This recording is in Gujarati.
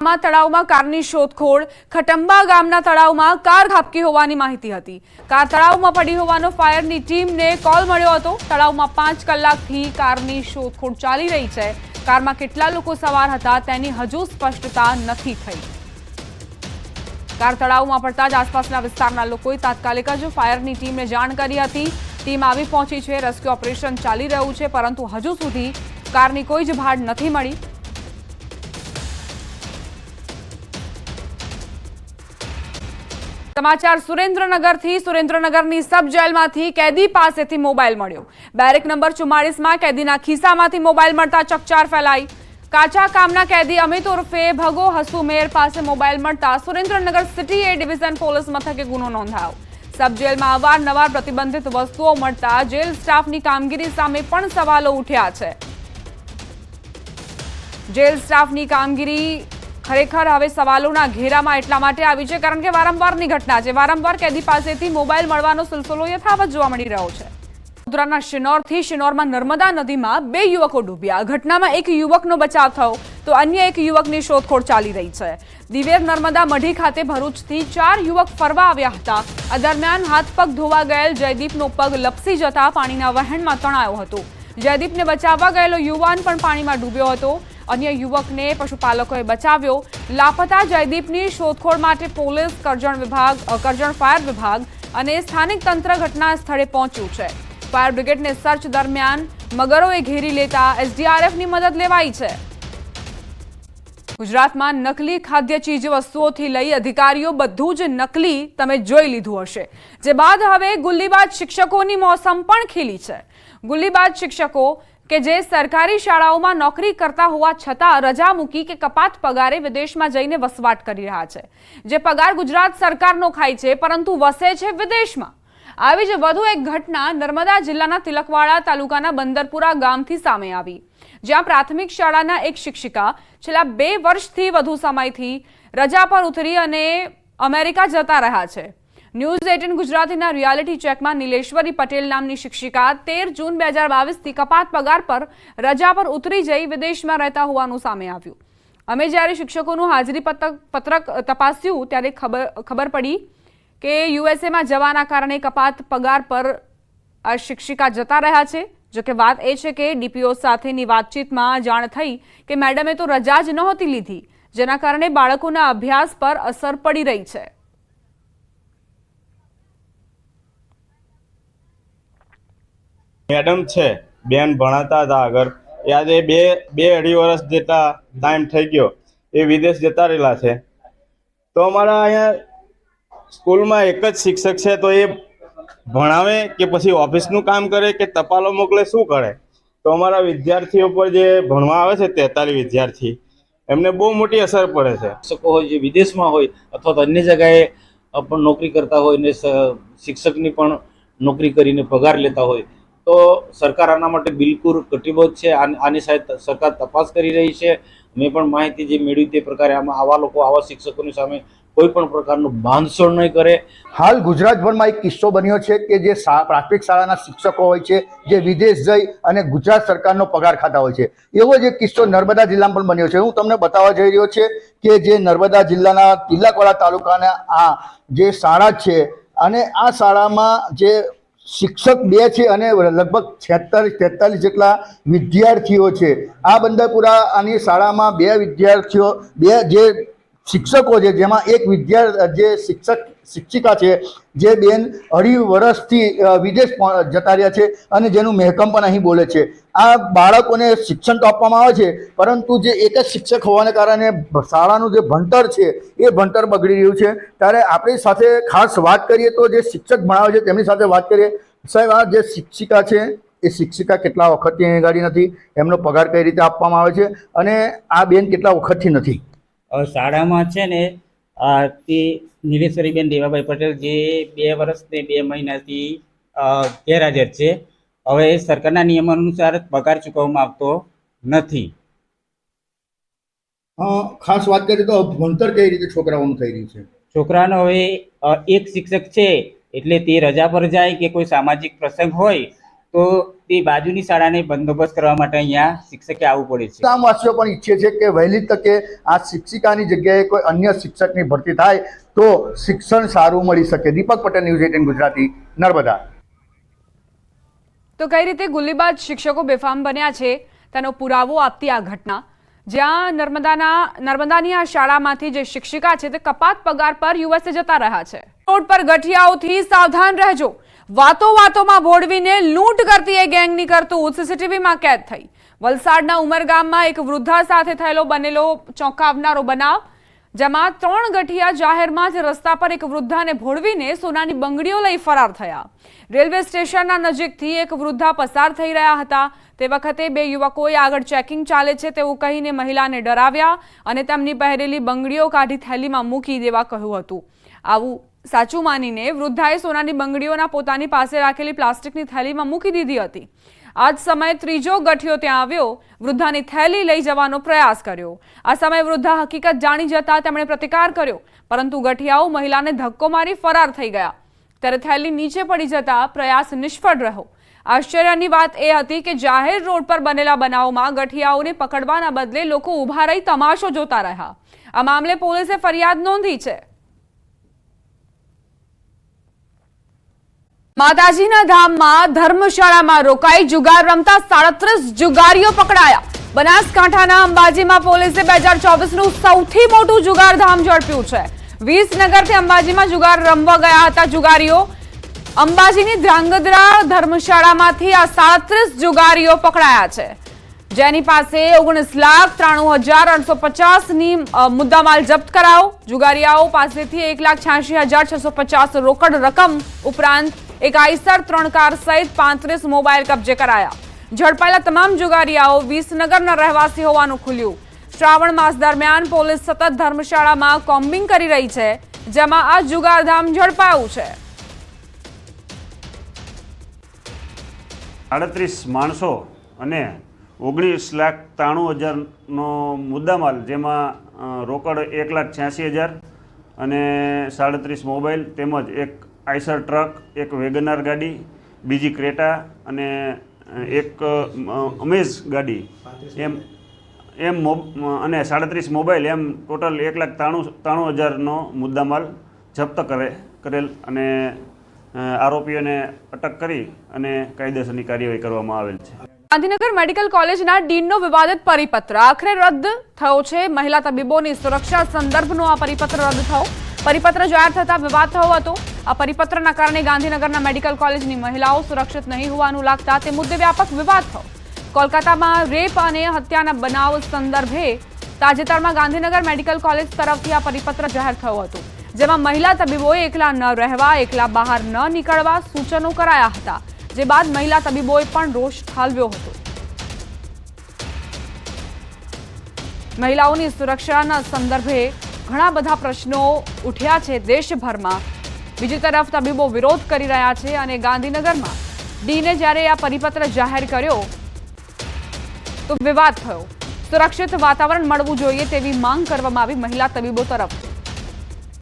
તળાવમાં કારની શોધખોળ, ખટંબા ગામના તળાવમાં કાર ખાબકી હોવાની માહિતી હતી. કાર તળાવમાં પડી હોવાનો ફાયરની ટીમને કોલ મળ્યો હતો. તળાવમાં પાંચ કલાકથી કારની શોધખોળ ચાલી રહી છે. કારમાં કેટલા લોકો સવાર હતા તેની હજુ સ્પષ્ટતા નથી થઈ. કાર તળાવમાં પડતા જ આસપાસના વિસ્તારના લોકોએ તાત્કાલિક જ ફાયરની ટીમને જાણ કરી હતી. ટીમ આવી પહોંચી છે. રેસ્ક્યુ ઓપરેશન ચાલી રહ્યું છે, પરંતુ હજુ સુધી કારની કોઈ જ ભાડ નથી મળી. સમાચાર સુરેન્દ્રનગરથી. સુરેન્દ્રનગરની સબ જેલમાંથી કેદી પાસેથી મોબાઈલ મળ્યો. બેરેક નંબર ચુમ્માળીસમાં કેદીના ખિસ્સામાંથી મોબાઈલ મળતા ચકચાર ફેલાઈ. કાચા કામના કેદી અમિત ઉર્ફે ભગો હસુમેર પાસે મોબાઈલ મળતા Surendranagar city A division police મથકે ગુનો નોંધાયો. સબ જેલમાં અવારનવાર પ્રતિબંધિત વસ્તુઓ મળતા જેલ સ્ટાફની કામગીરી સામે પણ સવાલો ઉઠ્યા છે. જેલ સ્ટાફની કામગીરી ખરેખર હવે સવાલોના ઘેરામાં એટલા માટે આવી છે, કારણ કે વારંવારની ઘટના છે. વારંવાર કેદી પાસેથી મોબાઈલ મળવાનો સિલસિલો યથાવત જોવા મળી રહ્યો છે. વડોદરાના શિનોરથી શિનોરમાં નર્મદા નદીમાં બે યુવકો ડૂબ્યા. ઘટનામાં એક યુવકનો બચાવ થયો, તો અન્ય એક યુવકની શોધખોળ ચાલી રહી છે. દિવેર નર્મદા મઢી ખાતે ભરૂચથી ચાર યુવક ફરવા આવ્યા હતા. આ દરમિયાન હાથ પગ ધોવા ગયેલ જયદીપનો પગ લપસી જતા પાણીના વહેણમાં તણાયો હતો. જયદીપને બચાવવા ગયેલો યુવાન પણ પાણીમાં ડૂબ્યો હતો. અન્ય યુવકને પશુપાલકોએ બચાવ્યો. લાપતા જયદીપની શોધખોળ માટે પોલીસ કરજણ વિભાગ કરજણ ફાયર વિભાગ અને સ્થાનિક તંત્ર ઘટના સ્થળે પહોંચ્યું છે. ફાયર બ્રિગેડને સર્ચ દરમિયાન મગરોએ ઘેરી લેતા એસડીઆરએફની મદદ લેવાઈ છે. ગુજરાતમાં નકલી ખાદ્ય ચીજ વસ્તુઓથી લઈ અધિકારીઓ બધું જ નકલી તમે જોઈ લીધું હશે. જે બાદ હવે ગુલ્લીબાજ શિક્ષકોની મોસમ પણ ખીલી છે. ગુલ્લીબાજ શિક્ષકો કે જે સરકારી શાળાઓમાં નોકરી કરતા હોવા છતાં રજા મૂકી કે કપાત પગારે વિદેશમાં જઈને વસવાટ કરી રહ્યા છે. જે પગાર ગુજરાત સરકારનો ખાય છે, પરંતુ વસે છે વિદેશમાં. આવી જ વધુ એક ઘટના નર્મદા જિલ્લાના તિલકવાડા તાલુકાના બંદરપુરા ગામથી સામે આવી. જ્યાં પ્રાથમિક શાળાના એક શિક્ષિકા છેલ્લા બે વર્ષથી વધુ સમયથી રજા પર ઉતરી અને અમેરિકા જતા રહ્યા છે. ન્યૂઝ એટીન ગુજરાતીના રિયાલિટી ચેકમાં નીલેશ્વરી પટેલ નામની શિક્ષિકા તેર જૂન બે હજાર બાવીસથી કપાત પગાર પર રજા પર ઉતરી જઈ વિદેશમાં રહેતા હોવાનું સામે આવ્યું. અમે જ્યારે શિક્ષકોનું હાજરી પત્રક તપાસ્યું ત્યારે ખબર ખબર પડી કે યુએસએમાં જવાના કારણે કપાત પગાર પર આ શિક્ષિકા જતા રહ્યા છે. જો કે વાત એ છે કે ડીપીઓ સાથેની વાતચીતમાં જાણ થઈ કે મેડમે તો રજા જ નહોતી લીધી, જેના કારણે બાળકોના અભ્યાસ પર અસર પડી રહી છે. મેડમ છે, બેન ભણાતા હતા આગળ. એ આજે બે બે અઢી વર્ષ જેટલા ટાઈમ થઈ ગયો. એ વિદેશ જતા રહેલા છે. તો અમારા અહીંયા સ્કૂલમાં એક જ શિક્ષક છે, તો એ ભણાવે કે પછી ઓફિસનું કામ કરે કે ટપાલો મોકલે, શું કરે? તો અમારા વિદ્યાર્થીઓ પર જે ભણવા આવે છે, તેતાલીસ વિદ્યાર્થી, એમને બહુ મોટી અસર પડે છે. શિક્ષકો હોય જે વિદેશમાં હોય અથવા તો અન્ય જગાએ પણ નોકરી કરતા હોય ને શિક્ષકની પણ નોકરી કરીને પગાર લેતા હોય તો સરકાર આના માટે બિલકુલ કટિબદ્ધ છે. આની સાથે સરકાર તપાસ કરી રહી છે. મેં પણ માહિતી જે મેળવી તે પ્રકારે આમાં આવા લોકો, આવા શિક્ષકોની સામે કોઈ પણ પ્રકારનું બાંધછોડ નહીં કરે. હાલ ગુજરાતભરમાં એક કિસ્સો બન્યો છે કે જે પ્રાથમિક શાળાના શિક્ષકો હોય છે, જે વિદેશ જઈ અને ગુજરાત સરકારનો પગાર ખાતા હોય છે. એવો જ એક કિસ્સો નર્મદા જિલ્લામાં પણ બન્યો છે. હું તમને બતાવવા જઈ રહ્યો છે કે જે નર્મદા જિલ્લાના તિલકવાડા તાલુકાના આ જે શાળા છે અને આ શાળામાં જે શિક્ષક બે છે અને લગભગ છેતાલીસ તેતાલીસ જેટલા વિદ્યાર્થીઓ છે. આ બંદરપુરા આની શાળામાં બે વિદ્યાર્થીઓ, બે જે શિક્ષકો છે, જેમાં એક વિદ્યાર્થી જે શિક્ષક, શિક્ષિકા છે, જે બેન અઢી વર્ષથી વિદેશ જતા રહ્યા છે અને જેનું મહેકમ પણ અહીં બોલે છે. આ બાળકોને શિક્ષણ તો આપવામાં આવે છે, પરંતુ જે એક જ શિક્ષક હોવાને કારણે શાળાનું જે ભણતર છે, એ ભણતર બગડી રહ્યું છે. ત્યારે આપણી સાથે ખાસ વાત કરીએ તો જે શિક્ષક ભણાવે છે, તેમની સાથે વાત કરીએ. સાહેબ, આ જે શિક્ષિકા છે, એ શિક્ષિકા કેટલા વખતથી અહીં ગાડી નથી? એમનો પગાર કઈ રીતે આપવામાં આવે છે? અને આ બેન કેટલા વખતથી નથી? શાળામાં છે ને તે નીલેશ્વરીબેન દેવાભાઈ પટેલ જે બે વર્ષ ને બે મહિનાથી ગેરહાજર છે. હવે સરકારના નિયમ અનુસાર પગાર ચૂકવવામાં આવતો નથી. ખાસ વાત કરીએ તો ભણતર કઈ રીતે છોકરાઓનું થઈ રહ્યું છે? છોકરાનો હવે એક શિક્ષક છે એટલે તે રજા પર જાય કે કોઈ સામાજિક પ્રસંગ હોય તો તે બાજુની શાળાને બંદોબસ્ત કરવા માટે અહીંયા શિક્ષકે આવવું પડે છે. ગામવાસીઓ પણ ઈચ્છે છે કે વહેલી તકે આ શિક્ષિકાની જગ્યાએ કોઈ અન્ય શિક્ષકની ભરતી થાય તો શિક્ષણ સારું મળી શકે. Deepak Patel news eighteen Gujarati Narmada. તો કઈ રીતે ગુલ્લીબાદ શિક્ષકો બેફામ બન્યા છે તેનો પુરાવો આપતી આ ઘટના. જ્યાં નર્મદાના નર્મદાની આ શાળામાંથી જે શિક્ષિકા છે તે કપાત પગાર પર યુએસએ જતા રહ્યા છે. રોડ પર ગઠિયાઓથી સાવધાન રહેજો. વાતો વાતોમાં ભોળવીને લૂંટ કરતી એ ગેંગની કરતું સીસીટીવીમાં કેદ થઈ. વલસાડના ઉમરગામમાં એક વૃદ્ધા સાથે થયેલો બનેલો ચોંકાવનારો બનાવ, જેમાં ત્રણ ગઠિયા જાહેરમાં જ રસ્તા પર એક વૃદ્ધાને ભોળવીને સોનાની બંગડીઓ લઈ ફરાર થયા. રેલવે સ્ટેશનના નજીકથી એક વૃદ્ધા પસાર થઈ રહ્યા હતા. તે વખતે બે યુવકોએ આગળ ચેકિંગ ચાલે છે તેવું કહીને મહિલાને ડરાવ્યા અને તેમની પહેરેલી બંગડીઓ કાઢી થેલીમાં મૂકી દેવા કહ્યું હતું. આવું સાચું માનીને વૃદ્ધાએ સોનાની બંગડીઓના પોતાની પાસે રાખેલી પ્લાસ્ટિકની થેલીમાં મૂકી દીધી હતી. આ જ સમયે ત્રીજો ગઠિયો ત્યાં આવ્યો. વૃદ્ધાની થેલી લઈ જવાનો પ્રયાસ કર્યો. આ સમયે વૃદ્ધા હકીકત જાણી જતા તેમણે પ્રતિકાર કર્યો. પરંતુ ગઠિયાઓ મહિલાને ધક્કો મારી ફરાર થઈ ગયા. ત્યારે થેલી નીચે પડી જતા પ્રયાસ નિષ્ફળ રહ્યો. આશ્ચર્યની વાત એ હતી કે જાહેર રોડ પર બનેલા બનાવમાં ગઠિયાઓને પકડવાના બદલે લોકો ઊભા રહી તમાશો જોતા રહ્યા. આ મામલે પોલીસે ફરિયાદ નોંધી છે. માતાજીના ધામમાં ધર્મશાળામાં રોકાઈ જુગાર રમતા સાડત્રીસ જુગારીઓ પકડાયા. બનાસકાંઠાના અંબાજીમાં પોલીસે બે હજાર ચોવીસનું સૌથી મોટું જુગારધામ ઝડપ્યું છે. વિસનગરથી અંબાજીમાં જુગાર રમવા ગયા હતા જુગારીઓ. અંબાજીની ધ્રાંગધ્રા ધર્મશાળામાંથી આ સાડત્રીસ જુગારીઓ પકડાયા છે. જેની પાસે ઓગણીસ લાખ ત્રાણું હજાર આઠસો પચાસની મુદ્દામાલ જપ્ત કરાવો. જુગારીયાઓ પાસેથી એક લાખ છ્યાસી હજાર છસો પચાસ રોકડ રકમ ઉપરાંત એક આઈસર ત્રણ કાર સહિત પાંત્રીસ મોબાઈલ કબજે કરાયા. ઝડપાયેલા તમામ જુગારીયાઓ વિસનગરના રહેવાસી હોવાનું ખુલ્યું. શ્રાવણ માસ દરમિયાન પોલીસ સતત ધર્મશાળામાં કોમ્બિંગ કરી રહી છે, જેમાં આ જુગારધામ ઝડપાયું છે. આડત્રીસ માણસો અને ઓગણીસ લાખ ત્રાણું હજારનો મુદ્દામાલ, જેમાં રોકડ એક લાખ છ્યાસી હજાર અને સાડત્રીસ મોબાઈલ તેમજ એક આઈસર ટ્રક એક વેગનાર ગાડી બીજી ક્રેટા અને એક અમેઝ ગાડી. એમ એમ મોબ અને સાડત્રીસ મોબાઈલ એમ ટોટલ એક લાખ ત્રાણું ત્રાણું હજારનો મુદ્દામાલ જપ્ત કરે કરેલ અને આરોપીઓને અટક કરી અને કાયદેસરની કાર્યવાહી કરવામાં આવેલ છે. ગાંધીનગર મેડિકલ કોલેજના ડીનનો વિવાદિત પરિપત્ર. આખરે રદ થયો છે. મહિલા તબીબોની સુરક્ષા સંદર્ભનો આ પરિપત્ર રદ થયો. પરિપત્ર જાહેર થતા વિવાદ થયો હતો. આ પરિપત્રના કારણે ગાંધીનગરના મેડિકલ કોલેજની મહિલાઓ સુરક્ષિત નહીં હોવાનું લાગતા તે મુદ્દે વ્યાપક વિવાદ થયો. કોલકાતામાં રેપ અને હત્યાના બનાવ સંદર્ભે તાજેતરમાં ગાંધીનગર મેડિકલ કોલેજ તરફથી આ પરિપત્ર જાહેર થયો હતો, જેમાં મહિલા તબીબોએ એકલા ન રહેવા, એકલા બહાર ન નીકળવા સૂચનો કરાયા હતા, જે બાદ મહિલા તબીબોએ પણ રોષ ઠાલવ્યો હતો. મહિલાઓની સુરક્ષાના સંદર્ભે ઘણા બધા પ્રશ્નો ઉઠ્યા છે દેશભરમાં. બીજી તરફ તબીબો વિરોધ કરી રહ્યા છે અને ગાંધીનગરમાં ડીને જ્યારે આ પરિપત્ર જાહેર કર્યો, તો વિવાદ થયો. સુરક્ષિત વાતાવરણ મળવું જોઈએ તેવી માંગ કરવામાં આવી મહિલા તબીબો તરફથી.